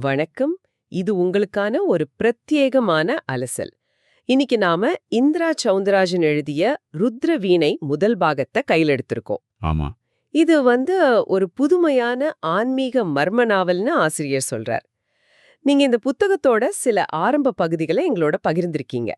வணக்கம். இது உங்களுக்கான ஒரு பிரத்யேகமான அலசல். இன்னைக்கு நாம இந்திரா சவுந்தரராஜன் எழுதிய ருத்ர வீணை முதல் பாகத்தை கையில் எடுத்திருக்கோம். ஆமா. இது வந்து ஒரு புதுமையான ஆன்மீக மர்ம நாவல்னு ஆசிரியர் சொல்றார். நீங்க இந்த புத்தகத்தோட சில ஆரம்ப பகுதிகளை எங்களோட பகிர்ந்திருக்கீங்க.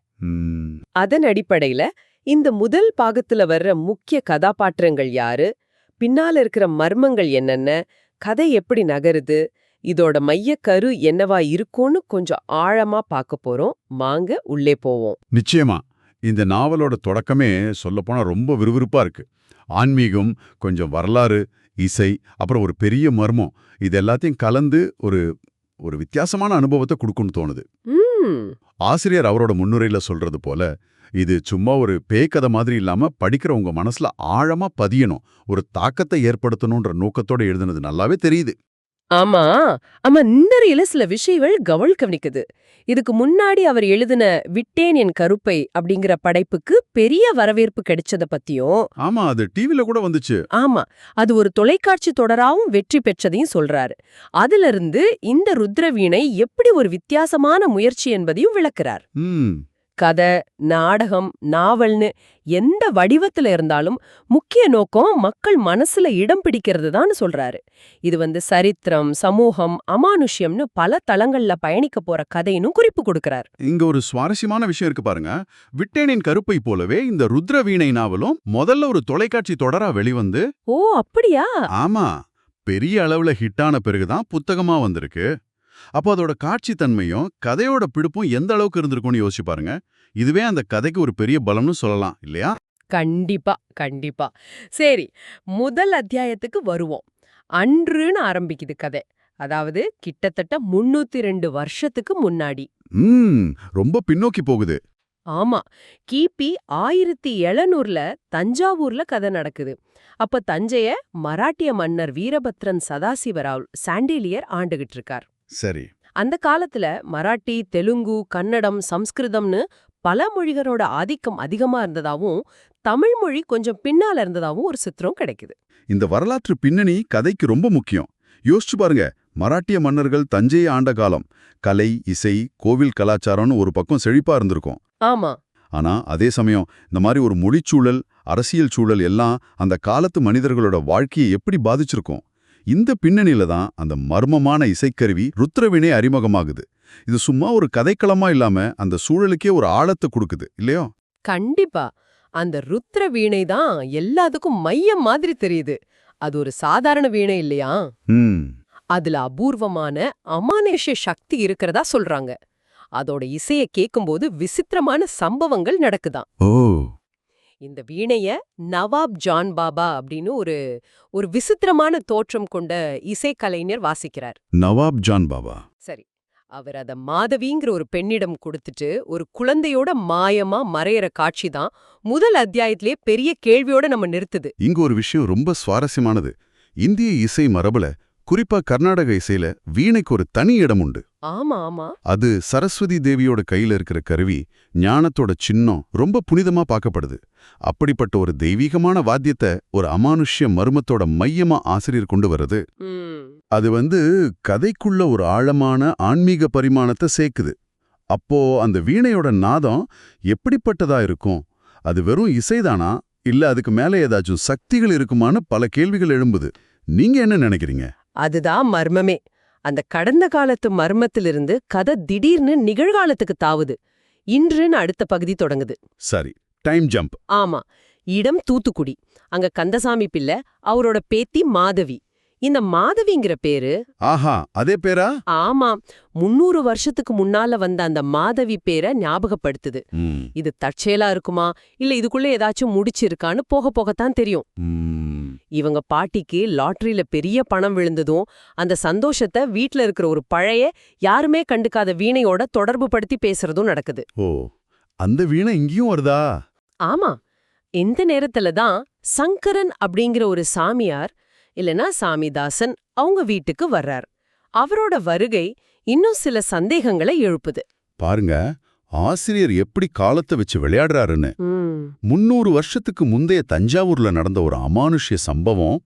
அதன் அடிப்படையில இந்த முதல் பாகத்துல வர்ற முக்கிய கதாபாத்திரங்கள் யாரு? பின்னால இருக்கிற மர்மங்கள் என்னென்ன? கதை எப்படி நகருது? இதோட மையக்கரு என்னவா இருக்கும்னு கொஞ்சம் ஆழமா பார்க்க போறோம். வாங்க உள்ளே போவோம். நிச்சயமா இந்த நாவலோட தொடக்கமே சொல்லப்போனா ரொம்ப விறுவிறுப்பா இருக்கு. ஆன்மீகம் கொஞ்சம் வரலாறு இசை அப்புறம் ஒரு பெரிய மர்மம் இது எல்லாத்தையும் கலந்து ஒரு ஒரு வித்தியாசமான அனுபவத்தை கொடுக்கும்னு தோணுது. ஆசிரியர் அவரோட முன்னுரையில சொல்றது போல இது சும்மா ஒரு பேய்க்கதை மாதிரி இல்லாம படிக்கிறவங்க மனசுல ஆழமா பதியணும் ஒரு தாக்கத்தை ஏற்படுத்தணும்ன்ற நோக்கத்தோட எழுதுனது நல்லாவே தெரியுது. ஆமா. ஆமா இந்தரையில சில விஷயங்கள் கவல் கவனிக்குது. இதுக்கு முன்னாடி அவர் எழுதின விட்டேன் என் கருப்பை அப்படிங்கிற படைப்புக்கு பெரிய வரவேற்பு கிடைச்சத பத்தியும் ஆமா அது டிவில கூட வந்துச்சு. ஆமா அது ஒரு தொலைக்காட்சி தொடராவும் வெற்றி பெற்றதையும் சொல்றாரு. அதுல இருந்து இந்த ருத்ரவீணை எப்படி ஒரு வித்தியாசமான முயற்சி என்பதையும் விளக்குறார். ம். கதை நாடகம் நாவல்னு எந்த வடிவத்துல இருந்தாலும் முக்கிய நோக்கம் மக்கள் மனசுல இடம் பிடிக்கிறது தான் சொல்றாரு. இது வந்து சரித்திரம் சமூகம் அமானுஷ்யம்னு பல தளங்கள்ல பயணிக்க போற கதைன்னு குறிப்பு கொடுக்கறார். இங்க ஒரு சுவாரஸ்யமான விஷயம் இருக்கு பாருங்க. விட்டேனின் கருப்பை போலவே இந்த ருத்ர வீணை நாவலும் முதல்ல ஒரு தொலைக்காட்சி தொடரா வெளிவந்து ஓ அப்படியா? ஆமா. பெரிய அளவுல ஹிட்டான பிறகுதான் புத்தகமா வந்திருக்கு. அப்போ அதோட காட்சி தன்மையும் கதையோட பிடிப்பும் எந்த அளவுக்கு இருந்திருக்கும்னு யோசிச்சு பாருங்க. இதுவே அந்த கதைக்கு ஒரு பெரிய பலம்னு சொல்லலாம் இல்லையா? கண்டிப்பா கண்டிப்பா. சரி முதல் அத்தியாயத்துக்கு வருவோம். அன்றுன்னு ஆரம்பிக்குது கதை. அதாவது கிட்டத்தட்ட முன்னூத்தி ரெண்டு வருஷத்துக்கு முன்னாடி. ரொம்ப பின்னோக்கி போகுது. ஆமா கிபி ஆயிரத்தி எழுநூறுல தஞ்சாவூர்ல கதை நடக்குது. அப்ப தஞ்சைய மராட்டிய மன்னர் வீரபத்ரன் சதாசிவராவ் சாண்டிலியர் ஆண்டுகிட்டு இருக்கார் சரி. அந்த காலத்துல மராட்டி தெலுங்கு கன்னடம் சம்ஸ்கிருதம்னு பல மொழிகளோட ஆதிக்கம் அதிகமா இருந்ததாவும் தமிழ் மொழி கொஞ்சம் பின்னால இருந்ததாவும் ஒரு சித்திரம் கிடைக்குது. இந்த வரலாற்று பின்னணி கதைக்கு ரொம்ப முக்கியம். யோசிச்சு பாருங்க மராட்டிய மன்னர்கள் தஞ்சையை ஆண்ட காலம் கலை இசை கோவில் கலாச்சாரம்னு ஒரு பக்கம் செழிப்பா இருந்திருக்கும். ஆமா. ஆனா அதே சமயம் இந்த மாதிரி ஒரு மொழிச்சூழல் அரசியல் சூழல் எல்லாம் அந்த காலத்து மனிதர்களோட வாழ்க்கையை எப்படி பாதிச்சிருக்கும்? இந்த பின்னணியில தான் அந்த மர்மமான இசைக்கருவி ருத்ரவினை அறிமுகமாகுது. இது சும்மா ஒரு கதைக்களமா இல்லாம அந்த சூழலுக்கே ஒரு ஆழத்தை கொடுக்குது இல்லையோ? கண்டிப்பா. அந்த ருத்ர வீணை தான் எல்லாத்துக்கும் மையம் மாதிரி தெரியுது. அது ஒரு சாதாரண வீணை இல்லையா? அதுல அபூர்வமான அமானுஷ்ய சக்தி இருக்கிறதா சொல்றாங்க. அதோட இசைய கேட்கும்போது விசித்திரமான சம்பவங்கள் நடக்குதாம் ஓ. இந்த வீணைய நவாப் ஜான் பாபா அப்படின்னு ஒரு ஒரு விசித்திரமான தோற்றம் கொண்ட இசைக்கலைஞர் வாசிக்கிறார். நவாப் ஜான் பாபா. சரி. அவர் அத மாதவிங்கிற ஒரு பெண்ணிடம் கொடுத்துட்டு ஒரு குழந்தையோட மாயமா மறையற காட்சி தான் முதல் அத்தியாயத்திலே பெரிய கேள்வியோட நம்ம நிறுத்துது. இங்க ஒரு விஷயம் ரொம்ப சுவாரஸ்யமானது. இந்திய இசை மரபுல குறிப்பா கர்நாடக இசையில வீணைக்கு ஒரு தனி இடம் உண்டு. ஆமா ஆமா. அது சரஸ்வதி தேவியோட கையில இருக்கிற கருவி ஞானத்தோட சின்னம் ரொம்ப புனிதமா பார்க்கப்படுது. அப்படிப்பட்ட ஒரு தெய்வீகமான வாத்தியத்தை ஒரு அமானுஷ்ய மர்மத்தோட மையமா ஆசிரியர் கொண்டு வர்றது. அது வந்து கதைக்குள்ள ஒரு ஆழமான ஆன்மீக பரிமாணத்தை சேர்க்குது. அப்போ அந்த வீணையோட நாதம் எப்படிப்பட்டதா இருக்கும்? அது வெறும் இசைதானா? இல்ல அதுக்கு மேல ஏதாச்சும் சக்திகள் இருக்குமான்னு பல கேள்விகள் எழும்புது. நீங்க என்ன நினைக்கிறீங்க? அதுதான் மர்மமே. அந்த கடந்த காலத்து மர்மத்திலிருந்து கதை திடீர்னு நிகழ்காலத்துக்கு தாவுது. இன்றுன்னு அடுத்த பகுதி தொடங்குது. சரி டைம் ஜம்ப். ஆமா இடம் தூத்துக்குடி. அங்க கந்தசாமி பிள்ளை அவரோட பேத்தி மாதவி. இந்த மாதவிங்கிற பேரு? ஆஹா அதே பேரா? ஆமா முன்னூறு வருஷத்துக்கு முன்னால வந்த அந்த மாதவி பேரை ஞாபகப்படுத்துது. இது தற்செயலா இருக்குமா? இல்ல இதுக்குள்ள ஏதாச்சும் முடிச்சிருக்கான்னு போக போகத்தான் தெரியும். இவங்க பாட்டிக்கு லாட்டரியில பெரிய பணம் விழுந்ததும் அந்த சந்தோஷத்தை வீட்ல இருக்கிற ஒரு பழைய யாருமே கண்டுக்காத வீணையோட தொடர்பு படுத்தி பேசுறதும் நடக்குது. ஓ அந்த வீணை இங்கேயும் வருதா? ஆமா இந்த நேரத்துல தான் சங்கரன் அப்படிங்கிற ஒரு சாமியார் இல்லனா சாமிதாசன் அவங்க வீட்டுக்கு வர்றார். அவரோட வருகை இன்னும் சில சந்தேகங்களை எழுப்புது. பாருங்க ஆசிரியர் எப்படி காலத்தை வச்சு விளையாடுறாருன்னு. முன்னூறு வருஷத்துக்கு முந்தைய தஞ்சாவூர்ல நடந்த ஒரு அமானுஷ்ய சம்பவம்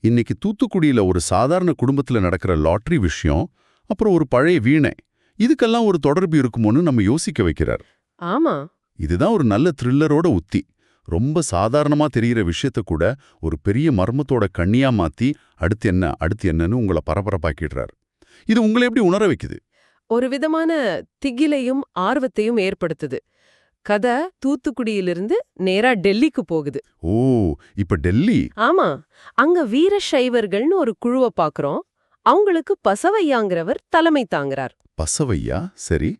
இன்னைக்கு தூத்துக்குடியில ஒரு சாதாரண குடும்பத்துல நடக்கிற லாட்டரி விஷயம் அப்புறம் ஒரு பழைய வீணை இதுக்கெல்லாம் ஒரு தொடர்பு இருக்குமோன்னு நம்ம யோசிக்க வைக்கிறார். ஆமா. இதுதான் ஒரு நல்ல த்ரில்லரோட உத்தி. ரொம்ப சாதாரணமா தெரியிற விஷயத்த கூட ஒரு பெரிய மர்மத்தோட கண்ணியா மாத்தி அடுத்து என்ன அடுத்து என்னன்னு உங்களை பரபரப்பாக்கிடுறார். இது உங்களை எப்படி உணர வைக்குது? ஒரு விதமான திகிலையும் ஆர்வத்தையும் ஏற்படுத்துது. கதை தூத்துக்குடியிலிருந்து நேரா டெல்லிக்கு போகுது. ஓ இப்ப டெல்லி? ஆமா. அங்க வீர சைவர்கள்னு ஒரு குழுவை பாக்குறோம். அவங்களுக்கு பசவையாங்கிறவர் தலைமை தாங்குறார். பசவையா? சரி.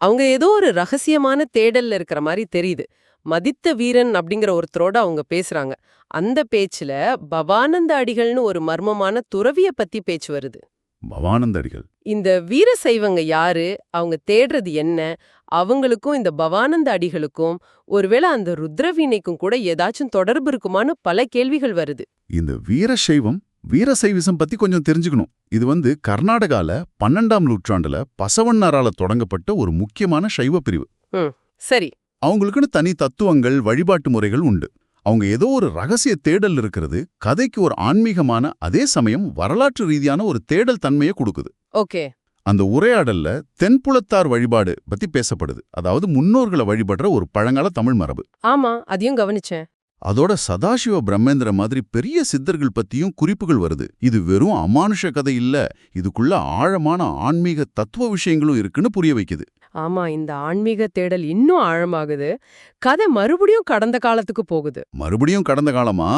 அவங்க ஏதோ ஒரு ரகசியமான தேடல்ல இருக்கிற மாதிரி தெரியுது. மதித்த வீரன் அப்படிங்கிற ஒருத்தரோட அவங்க பேசுறாங்க. அந்த பேச்சுல பவானந்த அடிகள்னு ஒரு மர்மமான துறவிய பத்தி பேச்சு வருது. பவானந்த அடிகள் இந்த வீர சைவங்க யாரு? அவங்க தேடுறது என்ன? அவங்களுக்கும் இந்த பவானந்த அடிகளுக்கும் ஒருவேளை அந்த ருத்ரவீணைக்கும் கூட ஏதாச்சும் தொடர்பு இருக்குமான்னு பல கேள்விகள் வருது. இந்த வீரசைவம் வீரசைவிசம் பத்தி கொஞ்சம் தெரிஞ்சுக்கணும். இது வந்து கர்நாடகால பன்னெண்டாம் நூற்றாண்டுல பசவண்ணரால தொடங்கப்பட்ட ஒரு முக்கியமான சைவ பிரிவு. சரி. அவங்களுக்குன்னு தனி தத்துவங்கள் வழிபாட்டு முறைகள் உண்டு. அவங்க ஏதோ ஒரு ரகசிய தேடல் இருக்கிறது கதைக்கு ஒரு ஆன்மீகமான அதே சமயம் வரலாற்று ரீதியான ஒரு தேடல் தன்மையை கொடுக்குது. ஓகே. அந்த உரையாடல்ல தென்புலத்தார் வழிபாடு பத்தி பேசப்படுது. அதாவது முன்னோர்களை வழிபடுற ஒரு பழங்கால தமிழ் மரபு. ஆமா அதையும் கவனிச்சேன். அதோட சதாசிவ பிரம்மேந்திர மாதிரி பெரிய சித்தர்கள் பத்தியும் குறிப்புகள் வருது. இது வெறும் அமானுஷ கதை இல்ல. இதுக்குள்ள ஆழமான ஆன்மீக தத்துவ விஷயங்களும் இருக்குன்னு புரிய வைக்குது. ஆமா இந்த ஆன்மீக தேடல் இன்னும் ஆழமாகுது. கதை மறுபடியும் கடந்த காலத்துக்கு போகுது. மறுபடியும் கடந்த காலமா?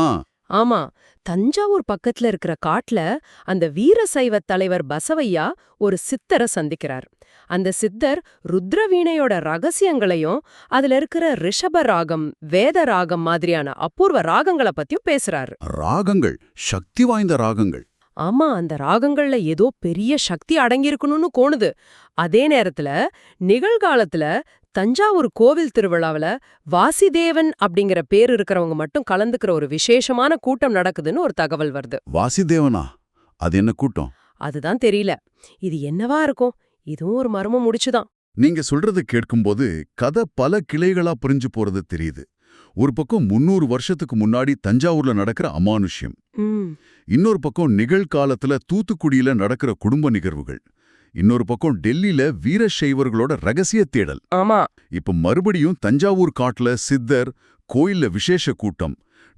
ஆமா தஞ்சாவூர் பக்கத்துல இருக்கிற காட்டுல அந்த வீரசைவ தலைவர் பசவையா ஒரு சித்தரை சந்திக்கிறார். அந்த சித்தர் ருத்ரவீணையோட ரகசியங்களையும் அதுல இருக்கிற ரிஷப ராகம் வேத ராகம் மாதிரியான அபூர்வ ராகங்களை பத்தியும் பேசுறாரு. ராகங்கள் சக்தி வாய்ந்த ராகங்கள். ஆமா அந்த ராகங்கள்ல ஏதோ பெரிய சக்தி அடங்கியிருக்கணும்னு கோணுது. அதே நேரத்துல நிகழ்காலத்துல தஞ்சாவூர் கோவில் திருவிழாவுல வாசிதேவன் அப்படிங்கிற பேர் இருக்கிறவங்க மட்டும் கலந்துக்கிற ஒரு விசேஷமான கூட்டம் நடக்குதுன்னு ஒரு தகவல் வருது. வாசிதேவனா? அது என்ன கூட்டம்? அதுதான் தெரியல. இது என்னவா இருக்கும்? இதுவும் ஒரு மர்மம் முடிச்சுதான். நீங்க சொல்றது கேட்கும்போது கதை பல கிளைகளா புரிஞ்சு போறது தெரியுது. ஒரு பக்கம் முன்னூறு வருஷத்துக்கு முன்னாடி தஞ்சாவூர்ல நடக்கிற அமானுஷ்யம். இன்னொரு பக்கம் நிகழ்காலத்துல தூத்துக்குடியில நடக்கிற குடும்ப நிகழ்வுகள் இன்னொரு பக்கம் டெல்லியில வீரசைவர்களோட ரகசிய தேடல். ஆமா. இப்ப மறுபடியும் தஞ்சாவூர் காட்டுல சித்தர் கோயில்ல விசேஷ கூட்டம்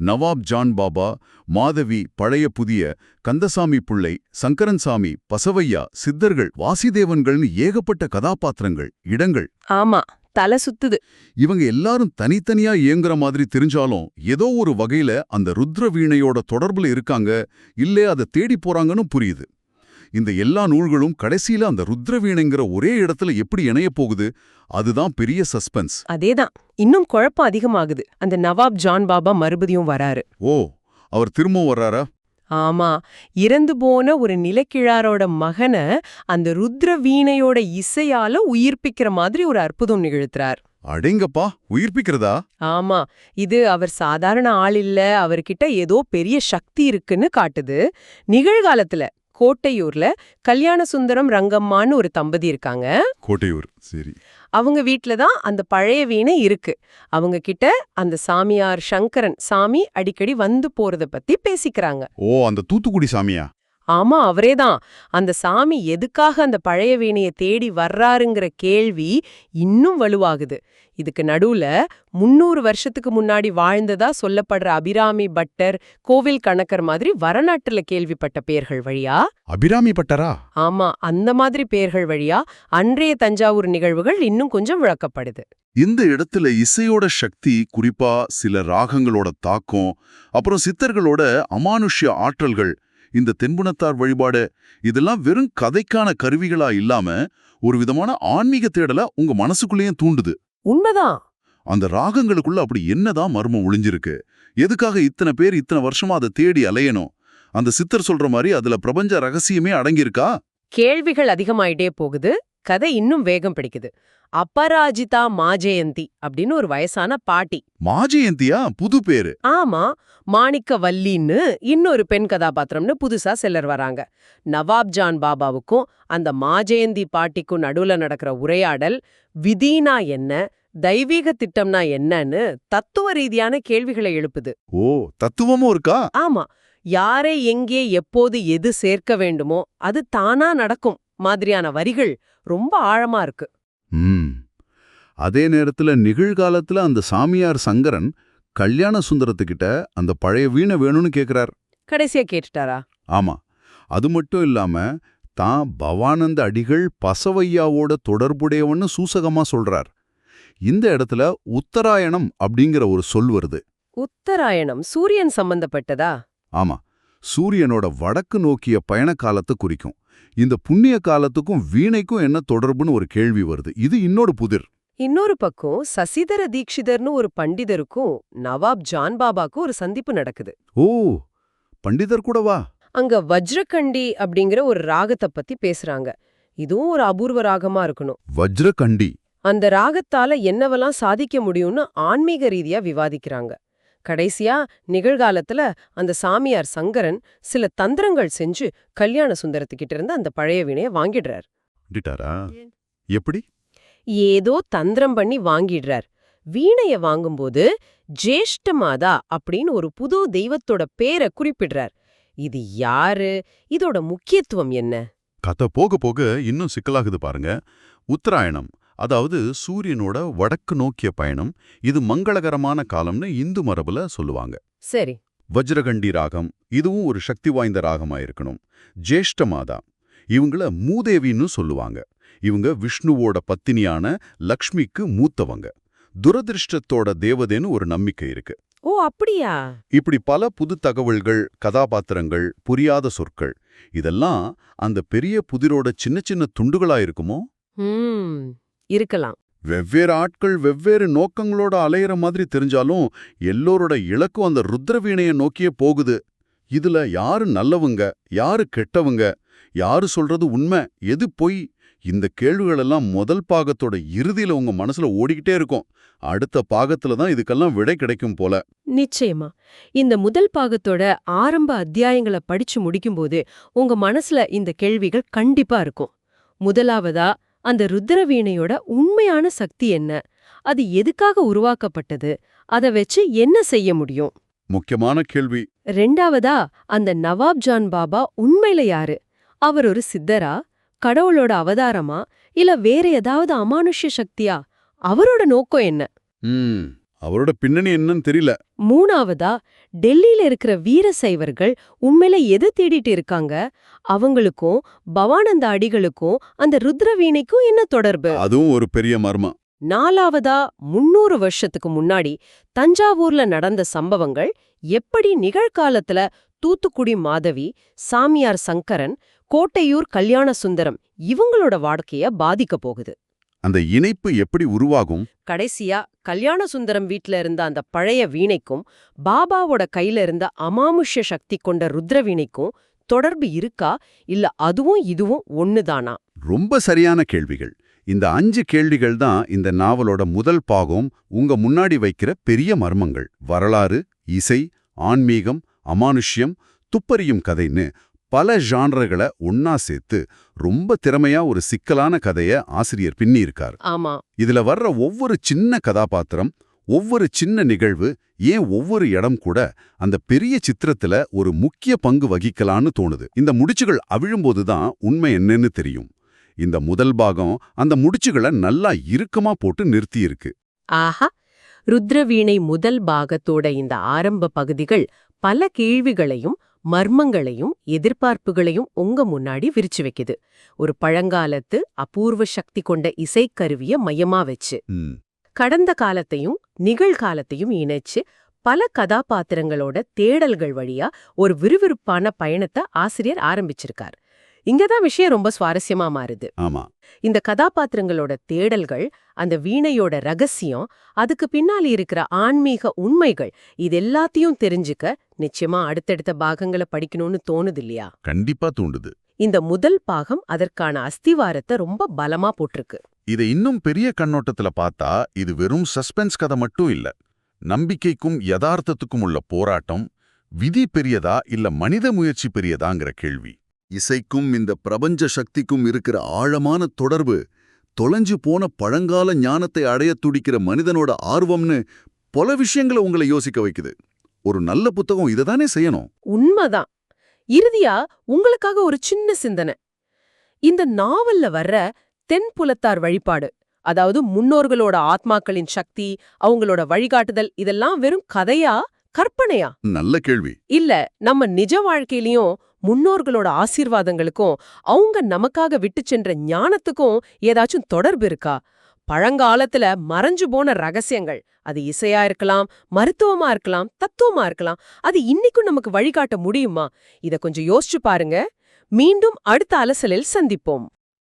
நவாப் ஜான் பாபா மாதவி பழைய புதிய கந்தசாமி பிள்ளை சங்கரன்சாமி பசவையா சித்தர்கள் வாசிதேவன்கள்னு ஏகப்பட்ட கதாபாத்திரங்கள் இடங்கள். ஆமா தலை சுத்துது. இவங்க எல்லாரும் தனித்தனியா இயங்குற மாதிரி தெரிஞ்சாலும் ஏதோ ஒரு வகையில அந்த ருத்ர வீணையோட தொடர்புல இருக்காங்க இல்லே அதை தேடி போறாங்கன்னு புரியுது. இந்த எல்லா நூல்களும் கடைசியில அந்த ருத்ர வீணைங்கிற ஒரே இடத்துல எப்படி இணைய போகுது? அதுதான் பெரிய சஸ்பென்ஸ். அதேதான். இன்னும் குழப்பம் அதிகமாகுது. அந்த நவாப் ஜான் பாபா மறுபடியும் வராரு. ஓ அவர் திரும்பவும் வர்றாரா? ஆமா. இறந்து போன ஒரு நிலக்கிழாரோட மகனை அந்த ருத்ர வீணையோட இசையால உயிர்ப்பிக்கிற மாதிரி ஒரு அற்புதம் நிகழ்த்துறார். அடேங்கப்பா உயிர்ப்பிக்கிறதா? ஆமா. இது அவர் சாதாரண ஆள் இல்ல. அவர்கிட்ட ஏதோ பெரிய சக்தி இருக்குன்னு காட்டுது. நிகழ்காலத்துல கோட்டையூர்ல கல்யாண சுந்தரம் ரங்கம்மான்னு ஒரு தம்பதி இருக்காங்க. கோட்டையூர் சரி. அவங்க வீட்ல தான் அந்த பழைய வீணை இருக்கு. அவங்க கிட்ட அந்த சாமியார் சங்கரன் சாமி அடிக்கடி வந்து போறத பத்தி பேசிக்கிறாங்க. ஓ அந்த தூத்துக்குடி சாமியா? ஆமா அவரேதான் அந்த சாமி எதுக்காக அந்த பழைய வீணைய தேடி வர்றாருங்கிற கேள்வி இன்னும் வலுவாகுது. இதுக்கு நடுவுல முன்னூறு வருஷத்துக்கு முன்னாடி வாழ்ந்ததா சொல்லப்படுற அபிராமி பட்டர் கோவில் கணக்கர் மாதிரி வரலாற்றுல கேள்விப்பட்ட பேர்கள் வழியா? அபிராமி பட்டரா? ஆமா அந்த மாதிரி பேர்கள் வழியா அன்றைய தஞ்சாவூர் நிகழ்வுகள் இன்னும் கொஞ்சம் விளக்கப்படுது. இந்த இடத்துல இசையோட சக்தி குறிப்பா சில ராகங்களோட தாக்கம் அப்புறம் சித்தர்களோட அமானுஷ்ய ஆற்றல்கள் இந்த தென்புணத்தார் வழிபாடு இதெல்லாம் வெறும் கதைக்கான கருவிகளா இல்லாம ஒரு விதமான ஆன்மீக தேடல உங்க மனசுக்குள்ளேயும் தூண்டுது. உண்மைதான். அந்த ராகங்களுக்குள்ள அப்படி என்னதான் மர்மம் ஒளிஞ்சிருக்கு? எதுக்காக இத்தனை பேர் இத்தனை வருஷமா அதை தேடி அலையணும்? அந்த சித்தர் சொல்ற மாதிரி அதுல பிரபஞ்ச ரகசியமே அடங்கியிருக்கா? கேள்விகள் அதிகமாயிட்டே போகுது. கதை இன்னும் வேகம் பிடிக்குது. அபராஜிதா மாஜெயந்தி அப்படின்னு ஒரு வயசான பாட்டி. மாஜெயந்தியா? புது பேரு. ஆமா மாணிக்க வல்லின்னு இன்னொரு பெண் கதாபாத்திரம்னு புதுசா சிலர் வராங்க. நவாப் ஜான் பாபாவுக்கும் அந்த மாஜெயந்தி பாட்டிக்கும் நடுவுல நடக்கிற உரையாடல் விதினா என்ன தெய்வீக திட்டம்னா என்னன்னு தத்துவ ரீதியான கேள்விகளை எழுப்புது. ஓ தத்துவமும் இருக்கா? ஆமா யாரை எங்கே எப்போது எது சேர்க்க வேண்டுமோ அது தானா நடக்கும் மாதிரியான வரிகள் ரொம்ப ஆழமா இருக்கு. ம். அதே நேரத்துல நிகழ்காலத்துல அந்த சாமியார் சங்கரன் கல்யாண சுந்தரத்துக்கிட்ட அந்த பழைய வீணை வேணும்னு கேக்குறார். கடைசியா கேட்டுட்டாரா? ஆமா. அது மட்டும் இல்லாம தான் பவானந்த அடிகள் பசவையாவோட தொடர்புடையவன்னு சூசகமா சொல்றார். இந்த இடத்துல உத்தராயணம் அப்படிங்கிற ஒரு சொல் வருது. உத்தராயணம் சூரியன் சம்பந்தப்பட்டதா? ஆமா. சூரியனோட வடக்கு நோக்கிய பயண காலத்தை குறிக்கும். இந்த புண்ணிய காலத்துக்கும் வீணைக்கும் என்ன தொடர்புன்னு ஒரு கேள்வி வருது. இது இன்னொரு புதிர். இன்னொரு பக்கம் சசிதர தீக்ஷிதர்னு ஒரு பண்டிதருக்கும் நவாப் ஜான் பாபாக்கும் ஒரு சந்திப்பு நடக்குது. ஓ பண்டிதர் கூடவா அங்க வஜ்ரகண்டி அப்படிங்கிற ஒரு ராகத்தை பத்தி பேசுறாங்க. இதுவும் ஒரு அபூர்வ ராகமா இருக்கணும். வஜ்ரகண்டி. அந்த ராகத்தால என்னவெல்லாம் சாதிக்க முடியும்னு ஆன்மீக ரீதியா விவாதிக்கிறாங்க. கடைசியா நிகழ்காலத்துல அந்த சாமியார் சங்கரன் சில தந்திரங்கள் செஞ்சு கல்யாண சுந்தரத்துக்கிட்ட இருந்து அந்த பழைய வீணைய வாங்கிடுறார். டிட்டாரா எப்படி? ஏதோ தந்திரம் பண்ணி வாங்கிடுறார். வீணைய வாங்கும்போது ஜேஷ்ட மாதா அப்படின்னு ஒரு புது தெய்வத்தோட பேரை குறிப்பிடுறார். இது யாரு? இதோட முக்கியத்துவம் என்ன? கதை போக போக இன்னும் சிக்கலாகுது பாருங்க. உத்தராயணம். அதாவது சூரியனோட வடக்கு நோக்கிய பயணம் இது மங்களகரமான காலம்னு இந்து மரபுல சொல்லுவாங்க. சரி. வஜ்ரகண்டி ராகம் இதுவும் ஒரு சக்தி வாய்ந்த ராகமா இருக்கணும் ஜேஷ்ட மாதா இவங்கள மூதேவின்னு சொல்லுவாங்க. இவங்க விஷ்ணுவோட பத்தினியான லக்ஷ்மிக்கு மூத்தவங்க. துரதிருஷ்டத்தோட தேவதைன்னு ஒரு நம்பிக்கை இருக்கு. ஓ அப்படியா? இப்படி பல புது தகவல்கள் கதாபாத்திரங்கள் புரியாத சொற்கள் இதெல்லாம் அந்த பெரிய புதிரோட சின்ன சின்ன துண்டுகளா இருக்குமோ இருக்கலாம். வெவ்வேறு ஆட்கள் வெவ்வேறு நோக்கங்களோட அலையிற மாதிரி தெரிஞ்சாலும் எல்லோரோட இலக்கும் அந்த ருத்ரவீணைய நோக்கியே போகுது. இதுல யாரு நல்லவங்க யாரு கெட்டவங்க யாரு சொல்றது உண்மை எது பொய் இந்த கேள்விகளெல்லாம் முதல் பாகத்தோட இறுதியில உங்க மனசுல ஓடிக்கிட்டே இருக்கும். அடுத்த பாகத்துல தான் இதுக்கெல்லாம் விடை கிடைக்கும் போல. நிச்சயமா. இந்த முதல் பாகத்தோட ஆரம்ப அத்தியாயங்களை படிச்சு முடிக்கும்போது உங்க மனசுல இந்த கேள்விகள் கண்டிப்பா இருக்கும். முதலாவதா அந்த ருத்ரவீணையோட உண்மையான சக்தி என்ன? அது எதுக்காக உருவாக்கப்பட்டது? அத வச்சு என்ன செய்ய முடியும்? முக்கியமான கேள்வி. ரெண்டாவதா அந்த நவாப் ஜான் பாபா உண்மையில யாரு? அவர் ஒரு சித்தரா? கடவுளோட அவதாரமா? இல்ல வேற ஏதாவது அமானுஷ்ய சக்தியா? அவரோட நோக்கம் என்ன? அவரோட பின்னணி என்னன்னு தெரியல. மூணாவதா டெல்லியில இருக்கிற வீர சைவர்கள் உண்மையில எதை தேடிட்டு இருக்காங்க? அவங்களுக்கும் பவானந்த அடிகளுக்கும் அந்த ருத்ர வீணைக்கும் என்ன தொடர்பு? அதுவும் ஒரு பெரிய மர்மம். நாலாவதா முன்னூறு வருஷத்துக்கு முன்னாடி தஞ்சாவூர்ல நடந்த சம்பவங்கள் எப்படி நிகழ்காலத்துல தூத்துக்குடி மாதவி சாமியார் சங்கரன் கோட்டையூர் கல்யாண சுந்தரம் இவங்களோட வாழ்க்கைய பாதிக்க போகுது. அந்த இணைப்பு எப்படி உருவாகும்? கடைசியா கல்யாண சுந்தரம் வீட்ல இருந்த அந்த பழைய வீணைக்கும் பாபாவோட கையில இருந்த அமானுஷ்ய சக்தி கொண்ட ருத்ர வீணைக்கும் தொடர்பு இருக்கா? இல்ல அதுவும் இதுவும் ஒண்ணுதானா? ரொம்ப சரியான கேள்விகள். இந்த அஞ்சு கேள்விகள் தான் இந்த நாவலோட முதல் பாகம் உங்க முன்னாடி வைக்கிற பெரிய மர்மங்கள். வரலாறு இசை ஆன்மீகம் அமானுஷ்யம் துப்பறியும் கதைன்னு பல ஜான்ரகளை ஒன்னா சேர்த்து ரொம்ப திறமையா ஒரு சிக்கலான கதைய ஆசிரியர் பின்னியிருக்கார். ஆமா. இதுல வர்ற ஒவ்வொரு சின்ன கதாபாத்திரம் ஒவ்வொரு சின்ன நிகழ்வு ஏன் ஒவ்வொரு இடம் கூட அந்த பெரிய சித்திரத்துல ஒரு முக்கிய பங்கு வகிக்கலான்னு தோணுது. இந்த முடிச்சுகள் அவிழும்போது தான் உண்மை என்னன்னு தெரியும். இந்த முதல் பாகம் அந்த முடிச்சுகளை நல்லா இறுக்கமா போட்டு நிறுத்தியிருக்கு. ஆஹா! ருத்ரவீணை முதல் பாகத்தோட இந்த ஆரம்ப பகுதிகள் பல கேள்விகளையும் மர்மங்களையும் எதிர்பார்ப்புகளையும் உங்க முன்னாடி விரிச்சு வைக்குது. ஒரு பழங்காலத்து அபூர்வ சக்தி கொண்ட இசைக்கருவிய மையமா வச்சு. கடந்த காலத்தையும் நிகழ்காலத்தையும் இணைச்சு பல கதாபாத்திரங்களோட தேடல்கள் வழியா ஒரு விறுவிறுப்பான பயணத்தை ஆசிரியர் ஆரம்பிச்சிருக்கார். இங்கதான் விஷயம் ரொம்ப சுவாரஸ்யமா மாறுது. ஆமா. இந்த கதாபாத்திரங்களோட தேடல்கள் அந்த வீணையோட ரகசியம் அதுக்கு பின்னால இருக்கிற ஆன்மீக உண்மைகள் இது எல்லாத்தையும் தெரிஞ்சுக்க நிச்சயமா அடுத்தடுத்த பாகங்களை படிக்கணும்னு தோணுது இல்லையா கண்டிப்பா தூண்டுது. இந்த முதல் பாகம் அதற்கான அஸ்திவாரத்தை ரொம்ப பலமா போட்டிருக்கு. இதை இன்னும் பெரிய கண்ணோட்டத்துல பார்த்தா இது வெறும் சஸ்பென்ஸ் கதை மட்டும் இல்ல. நம்பிக்கைக்கும் யதார்த்தத்துக்கும் உள்ள போராட்டம் விதி பெரியதா இல்ல மனித முயற்சி பெரியதாங்கிற கேள்வி. இசைக்கும் இந்த பிரபஞ்ச சக்திக்கும் இருக்கிற ஆழமான தொடர்பு தொலைஞ்சு போன பழங்கால ஞானத்தை அடையத் துடிக்கிற மனிதனோட ஆர்வம்னு பல விஷயங்களை உங்களை யோசிக்க வைக்குது. ஒரு நல்ல புத்தகம் இதை தானே செய்யணும். உண்மைதான். இறுதியா உங்களுக்காக ஒரு சின்ன சிந்தனை. இந்த நாவல்ல வர்ற தென்புலத்தார் வழிபாடு அதாவது முன்னோர்களோட ஆத்மாக்களின் சக்தி அவங்களோட வழிகாட்டுதல் இதெல்லாம் வெறும் கதையா கற்பனையா? நல்ல கேள்வி. இல்ல நம்ம நிஜ வாழ்க்கையிலயும் முன்னோர்களோட ஆசீர்வாதங்களுக்கும் அவங்க நமக்காக விட்டு சென்ற ஞானத்துக்கும் ஏதாச்சும் தொடர்பு இருக்கா? பழங்காலத்துல மறைஞ்சு போன ரகசியங்கள் அது இசையா இருக்கலாம் மருத்துவமா இருக்கலாம் தத்துவமா இருக்கலாம் அது இன்னைக்கும் நமக்கு வழிகாட்ட முடியுமா? இத கொஞ்சம் யோசிச்சு பாருங்க. மீண்டும் அடுத்த அலசலில் சந்திப்போம்.